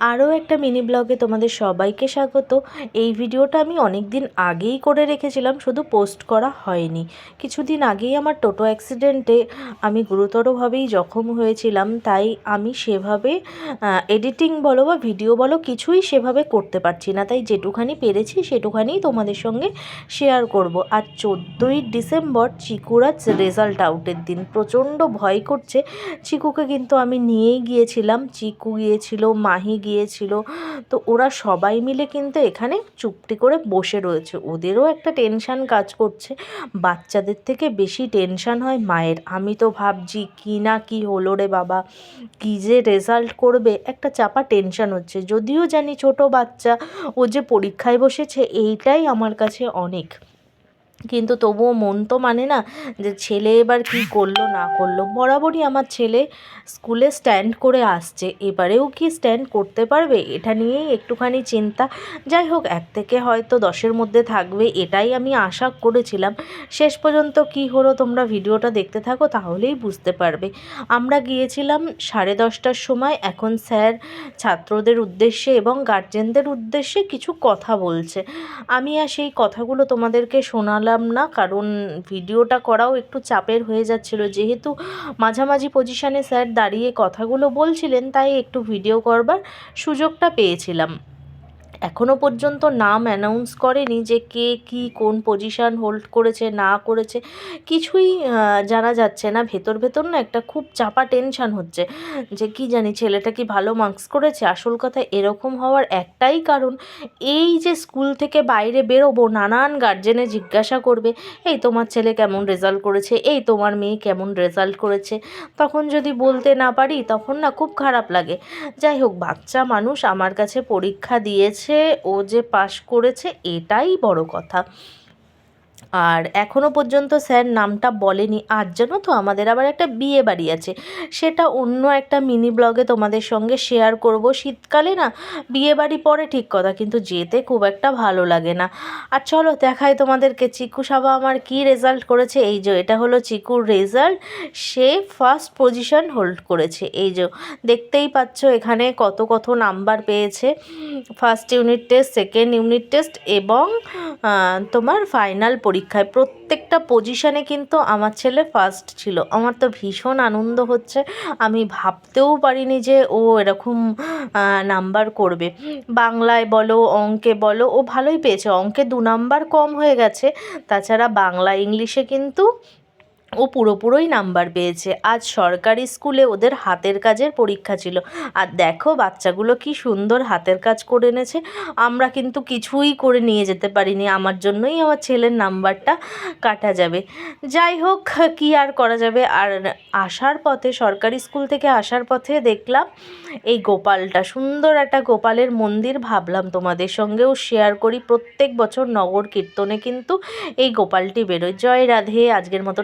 আরও একটা মিনি ব্লগে তোমাদের সবাইকে স্বাগত। এই ভিডিওটা আমি অনেক দিন আগেই করে রেখেছিলাম, শুধু পোস্ট করা হয়নি। কিছুদিন আগেই আমার টোটো অ্যাক্সিডেন্টে আমি গুরুতরভাবেই জখম হয়েছিলাম, তাই আমি সেভাবে এডিটিং বলো বা ভিডিও বলো কিছুই সেভাবে করতে পারছি না। তাই যেটুখানি পেরেছি সেটুখানিই তোমাদের সঙ্গে শেয়ার করব। আর চোদ্দোই ডিসেম্বর চিকুরাজ রেজাল্ট আউটের দিন, প্রচণ্ড ভয় করছে। চিকুকে কিন্তু আমি নিয়েই গিয়েছিলাম। চিকু গিয়েছিল, মাহি গিয়েছিল। তো ওরা সবাই মিলে কিন্তু এখানে চুপটি করে বসে রয়েছে। ওদেরও একটা টেনশান কাজ করছে। বাচ্চাদের থেকে বেশি টেনশান হয় মায়ের। আমি তো ভাবছি, কী না কী হলো রে বাবা? কী যে রেজাল্ট করবে? একটা চাপা টেনশান হচ্ছে। যদিও জানি ছোট বাচ্চা, ও যে পরীক্ষায় বসেছে, এইটাই আমার কাছে অনেক। কিন্তু তবুও মন তো মানে না যে ছেলে এবার কী করল, না করল। বরাবরই আমার ছেলে স্কুলে স্ট্যান্ড করে আসছে। এবারেও কি স্ট্যান্ড করতে পারবে? এটা নিয়েই একটুখানি চিন্তা। যাই হোক, এক থেকে হয়তো দশের মধ্যে থাকবে, এটাই আমি আশা করেছিলাম। শেষ পর্যন্ত কি হলো তোমরা ভিডিওটা দেখতে থাকো, তাহলেই বুঝতে পারবে। আমরা গিয়েছিলাম সাড়ে দশটার সময়। এখন স্যার ছাত্রদের উদ্দেশ্যে এবং গার্জেনদের উদ্দেশ্যে কিছু কথা বলছে। আমি আর সেই কথাগুলো তোমাদেরকে শোনালাম পারলাম না, কারণ ভিডিওটা করাও একটু চাপের হয়ে যাচ্ছিল। যেহেতু মাঝামাঝি পজিশানে স্যার দাঁড়িয়ে কথাগুলো বলছিলেন, তাই একটু ভিডিও করবার সুযোগটা পেয়েছিলাম। এখনও পর্যন্ত নাম অ্যানাউন্স করেনি যে কে কী, কোন পজিশান হোল্ড করেছে, না করেছে। কিছুই জানা যাচ্ছে না। ভেতর ভেতর না একটা খুব চাপা টেনশান হচ্ছে যে কি জানি, ছেলেটা কি ভালো মার্কস করেছে? আসল কথা এরকম হওয়ার একটাই কারণ, এই যে স্কুল থেকে বাইরে বেরোবো, নানান গার্জেনে জিজ্ঞাসা করবে, এই তোমার ছেলে কেমন রেজাল্ট করেছে? এই তোমার মেয়ে কেমন রেজাল্ট করেছে? তখন যদি বলতে না পারি, তখন না খুব খারাপ লাগে। যাই হোক, বাচ্চা মানুষ আমার কাছে পরীক্ষা দিয়েছে ও যে পাশ করেছে এটাই বড় কথা। আর এখনও পর্যন্ত স্যার নামটা বলেনি। আজ জানো তো আমাদের আবার একটা বিয়ে বাড়ি আছে। সেটা অন্য একটা মিনি ব্লগে তোমাদের সঙ্গে শেয়ার করব। শীতকালে না বিয়ে বাড়ি পরে ঠিক কথা, কিন্তু যেতে খুব একটা ভালো লাগে না। আর চলো দেখাই তোমাদেরকে চিকু সাবা আমার কি রেজাল্ট করেছে। এই যে এটা হলো চিকুর রেজাল্ট সে ফার্স্ট পজিশন হোল্ড করেছে। এই যে দেখতেই পাচ্ছ এখানে কত কত নাম্বার পেয়েছে। First unit test second unit test এবং তোমার ফাইনাল পরীক্ষায় প্রত্যেকটা পজিশানে কিন্তু আমার ছেলে ফার্স্ট ছিল। আমার তো ভীষণ আনন্দ হচ্ছে। আমি ভাবতেও পারিনি যে ও এরকম নাম্বার করবে। বাংলায় বলো, অঙ্কে বলো, ও ভালোই পেয়েছে। অঙ্কে দু নাম্বার কম হয়ে গেছে। তাছাড়া বাংলা, ইংলিশে কিন্তু ও পুরোপুরোই নাম্বার পেয়েছে। আজ সরকারি স্কুলে ওদের হাতের কাজের পরীক্ষা ছিল। আর দেখো, বাচ্চাগুলো কি সুন্দর হাতের কাজ করে এনেছে। আমরা কিন্তু কিছুই করে নিয়ে যেতে পারিনি। আমার জন্যই আমার ছেলের নাম্বারটা কাটা যাবে। যাই হোক, কি আর করা যাবে? আর আসার পথে, সরকারি স্কুল থেকে আসার পথে দেখলাম, এই গোপালটা সুন্দর একটা গোপালের মন্দির ভাবলাম তোমাদের সঙ্গেও শেয়ার করি। প্রত্যেক বছর নগর কীর্তনে কিন্তু এই গোপালটি বেরোয়। জয় রাধে, আজকের মতো